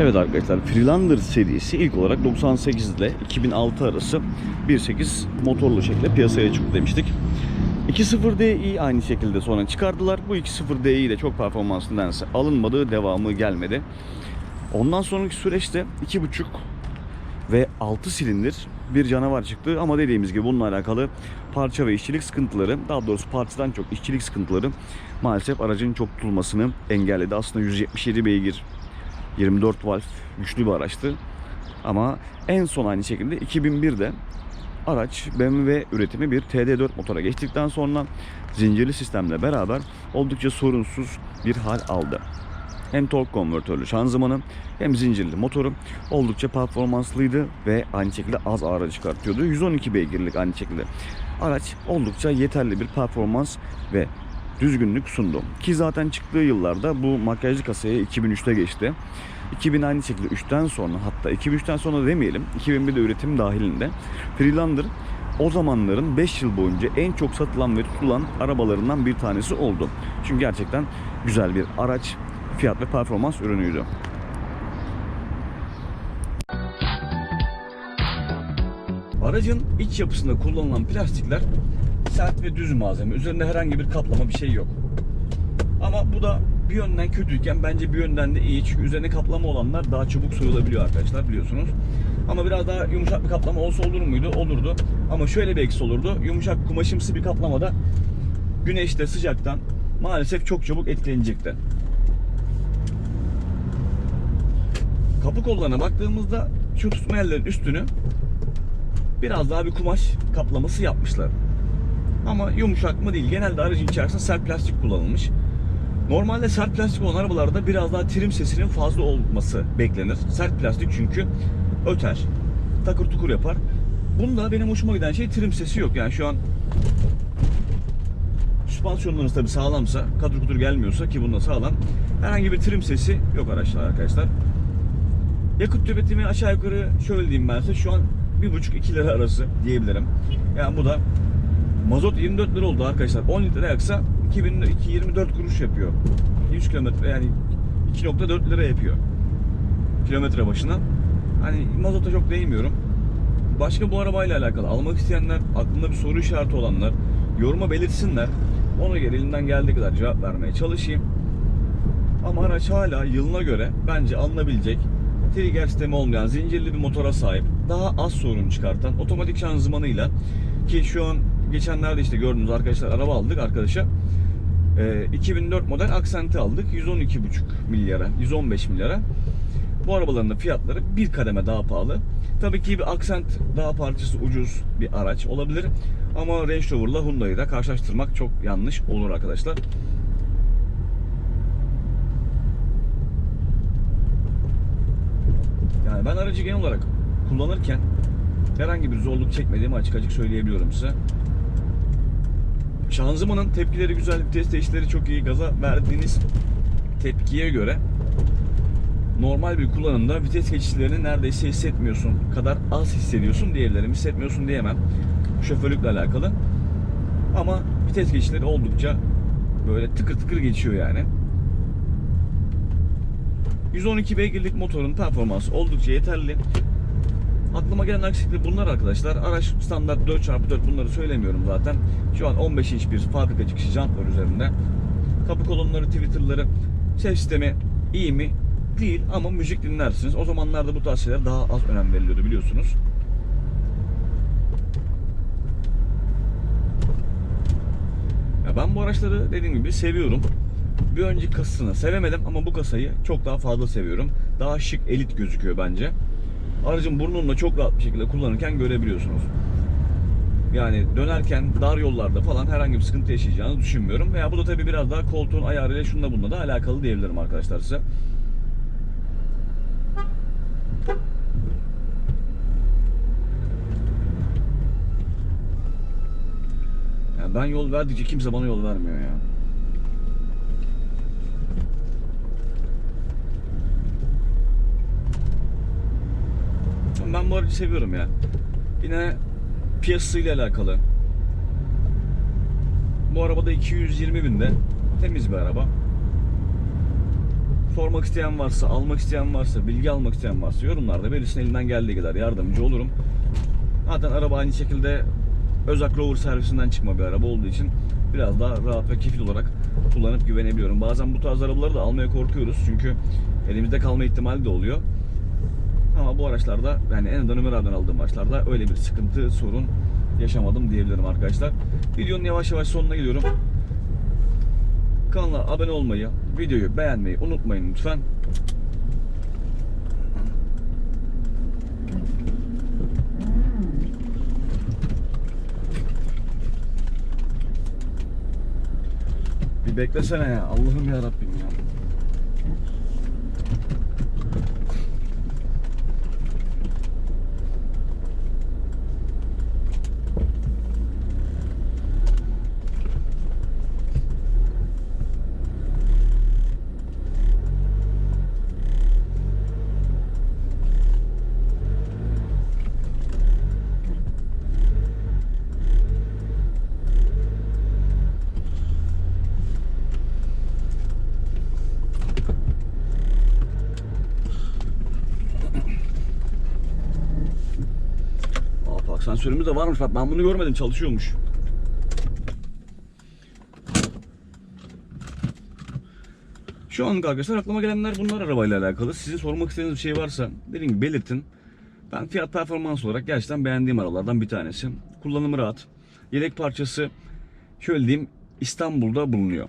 Evet arkadaşlar Freelander serisi ilk olarak 98 ile 2006 arası 1.8 motorlu şekilde piyasaya çıktı demiştik. 2.0Di aynı şekilde sonra çıkardılar. Bu 2.0Di de çok performanslı nedense alınmadı, devamı gelmedi. Ondan sonraki süreçte 2.5 ve 6 silindir bir canavar çıktı ama dediğimiz gibi bununla alakalı parça ve işçilik sıkıntıları daha doğrusu parçadan çok işçilik sıkıntıları maalesef aracın çok tutulmasını engelledi. Aslında 177 beygir 24 valf güçlü bir araçtı. Ama en son aynı şekilde 2001'de araç BMW üretimi bir TD4 motora geçtikten sonra zincirli sistemle beraber oldukça sorunsuz bir hal aldı. Hem tork konvertörlü şanzımanı hem zincirli motoru oldukça performanslıydı ve aynı şekilde az ağrı çıkartıyordu. 112 beygirlik aynı şekilde. Araç oldukça yeterli bir performans ve düzgünlük sundu. Ki zaten çıktığı yıllarda bu makyajlı kasaya 2003'te geçti. 2000 aynı şekilde 3'ten sonra hatta 2003'ten sonra demeyelim 2001'de üretim dahilinde Freelander o zamanların 5 yıl boyunca en çok satılan ve tutulan arabalarından bir tanesi oldu. Çünkü gerçekten güzel bir araç, fiyat ve performans ürünüydü. Aracın iç yapısında kullanılan plastikler sert ve düz malzeme. Üzerinde herhangi bir kaplama bir şey yok. Ama bu da bir yönden kötüyken bence bir yönden de iyi. Çünkü üzerine kaplama olanlar daha çabuk soyulabiliyor arkadaşlar biliyorsunuz. Ama biraz daha yumuşak bir kaplama olsa olur muydu? Olurdu. Ama şöyle bir eksi olurdu. Yumuşak kumaşımsı bir kaplamada güneşte sıcaktan maalesef çok çabuk etkilenecekti. Kapı kollarına baktığımızda şu tutma yerlerin üstünü biraz daha bir kumaş kaplaması yapmışlar. Ama yumuşak mı değil. Genelde aracın içerisinde sert plastik kullanılmış. Normalde sert plastik olan arabalarda biraz daha trim sesinin fazla olması beklenir. Sert plastik çünkü öter, takır tukur yapar. Bunda benim hoşuma giden şey trim sesi yok. Yani şu an süspansiyonlarınız tabi sağlamsa, katır kutur gelmiyorsa ki bunda sağlam. Herhangi bir trim sesi yok araçlar arkadaşlar. Yakıt tüketimi aşağı yukarı şöyle diyeyim ben size şu an 1,5-2 lira arası diyebilirim. Yani bu da mazot 24 lira oldu arkadaşlar. 10 litre yaksa 2024 kuruş yapıyor. 100 kilometre yani 2.4 lira yapıyor. Kilometre başına. Hani mazota çok değmiyorum. Başka bu arabayla alakalı almak isteyenler, aklında bir soru işareti olanlar yoruma belirtsinler. Ona göre elimden geldiği kadar cevap vermeye çalışayım. Ama araç hala yılına göre bence alınabilecek trigger sistemi olmayan zincirli bir motora sahip. Daha az sorun çıkartan otomatik şanzımanıyla ki şu an geçenlerde işte gördüğünüz arkadaşlar araba aldık arkadaşa. Ee, 2004 model Accent'i aldık. 112,5 milyara, 115 milyara. Bu arabaların da fiyatları bir kademe daha pahalı. Tabii ki bir Accent daha parçası ucuz bir araç olabilir. Ama Range Rover'la Hyundai'yi da karşılaştırmak çok yanlış olur arkadaşlar. Yani ben aracı genel olarak kullanırken herhangi bir zorluk çekmediğimi açık açık söyleyebiliyorum size. Şanzımanın tepkileri güzel, vites değişleri çok iyi. Gaza verdiğiniz tepkiye göre normal bir kullanımda vites geçişlerini neredeyse hissetmiyorsun kadar az hissediyorsun diyebilirim. Hissetmiyorsun diyemem. Şoförlükle alakalı. Ama vites geçişleri oldukça böyle tıkır tıkır geçiyor yani. 112 beygirlik motorun performansı oldukça yeterli. Aklıma gelen aksilikler bunlar arkadaşlar. Araç standart 4x4 bunları söylemiyorum zaten. Şu an 15 inç bir fabrika çıkışı jant var üzerinde. Kapı kolonları, Twitter'ları, ses sistemi iyi mi? Değil ama müzik dinlersiniz. O zamanlarda bu tarz şeyler daha az önem veriliyordu biliyorsunuz. Ya ben bu araçları dediğim gibi seviyorum. Bir önceki kasasını sevemedim ama bu kasayı çok daha fazla seviyorum. Daha şık, elit gözüküyor bence. Aracın burnunu da çok rahat bir şekilde kullanırken görebiliyorsunuz. Yani dönerken dar yollarda falan herhangi bir sıkıntı yaşayacağınızı düşünmüyorum. Veya bu da tabii biraz daha koltuğun ayarıyla şununla bununla da alakalı diyebilirim arkadaşlar size. Yani ben yol verdikçe kimse bana yol vermiyor ya. Ben bu aracı seviyorum ya. Yine piyasasıyla alakalı. Bu arabada 220 binde. Temiz bir araba. sormak isteyen varsa, almak isteyen varsa, bilgi almak isteyen varsa yorumlarda belirsin elinden geldiği kadar yardımcı olurum. Zaten araba aynı şekilde Özak Rover servisinden çıkma bir araba olduğu için biraz daha rahat ve kefil olarak kullanıp güvenebiliyorum. Bazen bu tarz arabaları da almaya korkuyoruz çünkü elimizde kalma ihtimali de oluyor. Ama bu araçlarda yani en azından Ömer abiden aldığım araçlarda öyle bir sıkıntı, sorun yaşamadım diyebilirim arkadaşlar. Videonun yavaş yavaş sonuna geliyorum. Kanala abone olmayı, videoyu beğenmeyi unutmayın lütfen. Bir beklesene ya. Allah'ım ya Rabbim ya. Sensörümüz de varmış bak ben bunu görmedim çalışıyormuş. Şu an arkadaşlar aklıma gelenler bunlar arabayla alakalı. Sizin sormak istediğiniz bir şey varsa dediğim gibi belirtin. Ben fiyat performans olarak gerçekten beğendiğim arabalardan bir tanesi. Kullanımı rahat. Yedek parçası şöyle diyeyim İstanbul'da bulunuyor.